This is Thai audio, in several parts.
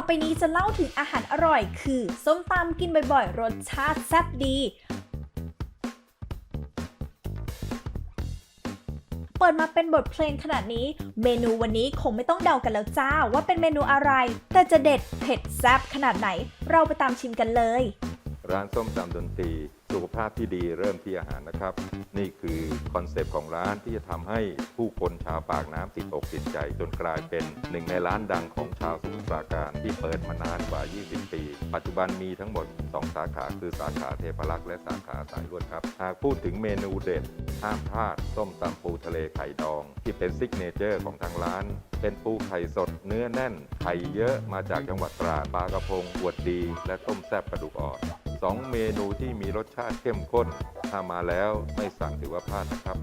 อไปนี้จะเล่าถึงอาหารอร่อย คือส้มตำกินบ่อยๆ รสชาติแซ่บดี เปิดมาเป็นบทเพลงขนาดนี้ เมนูวันนี้คงไม่ต้องเดากันแล้วจ้าว่าเป็นเมนูอะไร แต่จะเด็ดเผ็ดแซ่บขนาดไหน เราไปตามชิมกันเลย ร้านส้มตำดนตรี สุขภาพที่ดีเริ่มที่อาหารนะครับ นี่คือคอนเซปต์ของร้านที่จะทำให้ผู้คนชาวปากน้ำติดอกติดใจ จนกลายเป็นหนึ่งในร้านดังของชาวสมุทรปราการที่เปิดมานานกว่า 20 ปี ปัจจุบันมีทั้งหมด 2 สาขาคือสาขาเทพรักษ์และสาขาสายลวดครับ หากพูดถึงเมนูเด็ดห้ามพลาดส้มตำปูทะเลไข่ดอง ที่เป็นซิกเนเจอร์ของทางร้าน เป็นปูไข่สดเนื้อแน่น ไข่เยอะมาจากจังหวัดตราดปลากระพงอวดดี และต้มแซ่บปลาดุกอ่อน สองเมนูที่มีรสชาติเข้มข้น ถ้ามาแล้วไม่สั่งถือว่าพลาดนะครับ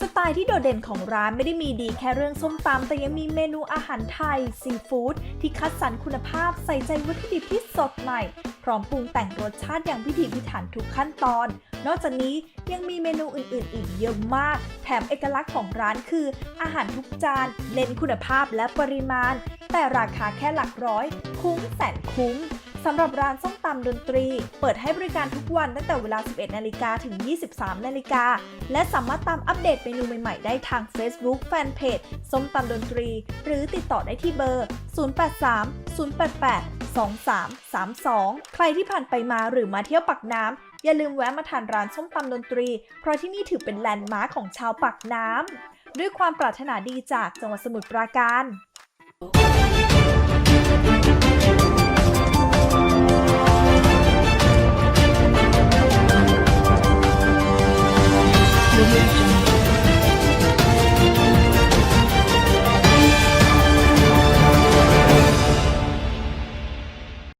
สไตล์ที่โดดเด่นของร้านไม่ได้มีดีแค่เรื่องส้มตำแต่ยังมีเมนูอาหารไทยซีฟู้ดที่คัดสรรคุณภาพใส่ใจวัตถุดิบที่สดใหม่ พร้อมปรุงแต่งรสชาติอย่างพิถีพิถันทุกขั้นตอน นอกจากนี้ยังมีเมนูอื่น ๆ อีกเยอะมาก แถมเอกลักษณ์ของร้านคือ อาหารทุกจานเน้นคุณภาพและปริมาณ แต่ราคาแค่หลักร้อย คุ้มแสนคุ้มสำหรับร้านส้ม ตำดนตรี เปิดให้บริการทุกวันตั้งแต่เวลา 11 นาฬิกาถึง 23 นาฬิกา และสามารถตามอัปเดตเมนูใหม่ ๆ ได้ทาง Facebook Fanpage ส้มตำดนตรี หรือติดต่อได้ที่เบอร์ 083 088 2332 ใครที่ผ่านไปมาหรือมาเที่ยวปักน้ำอย่าลืมแวะมาทานร้านส้มตำดนตรี เพราะที่นี่ถือเป็นแลนด์มาร์คของชาวปักน้ำด้วยความปรารถนาดีจากจังหวัดสมุทรปราการ 我们。